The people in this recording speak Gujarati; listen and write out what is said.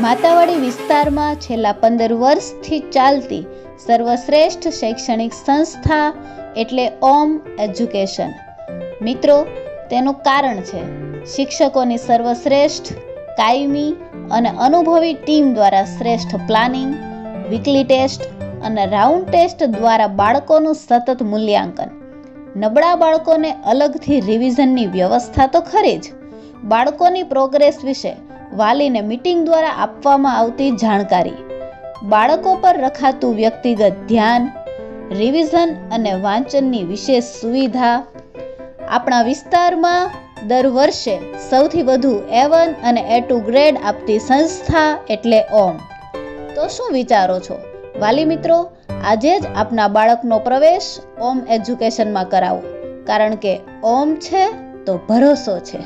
માતાવાડી વિસ્તારમાં છેલ્લા પંદર વર્ષથી ચાલતી સર્વશ્રેષ્ઠ શૈક્ષણિક સંસ્થા એટલે ઓમ એજ્યુકેશન. મિત્રો, તેનું કારણ છે શિક્ષકોની સર્વશ્રેષ્ઠ, કાયમી અને અનુભવી ટીમ દ્વારા શ્રેષ્ઠ પ્લાનિંગ, વીકલી ટેસ્ટ અને રાઉન્ડ ટેસ્ટ દ્વારા બાળકોનું સતત મૂલ્યાંકન. નબળા બાળકોને અલગથી રિવિઝનની વ્યવસ્થા તો ખરી જ. બાળકોની પ્રોગ્રેસ વિશે વાલીને મીટિંગ દ્વારા આપવામાં આવતી જાણકારી. બાળકો પર રખાતું વ્યક્તિગત ધ્યાન રિવિઝન અને વાંચનની વિશેષ સુવિધા. આપણા વિસ્તારમાં દર વર્ષે સૌથી વધુ એ વન અને એ ટુ ગ્રેડ આપતી સંસ્થા એટલે ઓમ. તો શું વિચારો છો? વાલી મિત્રો, આજે જ આપના બાળકનો પ્રવેશ ઓમ એજ્યુકેશનમાં કરાવો. કારણ કે ઓમ છે તો ભરોસો છે.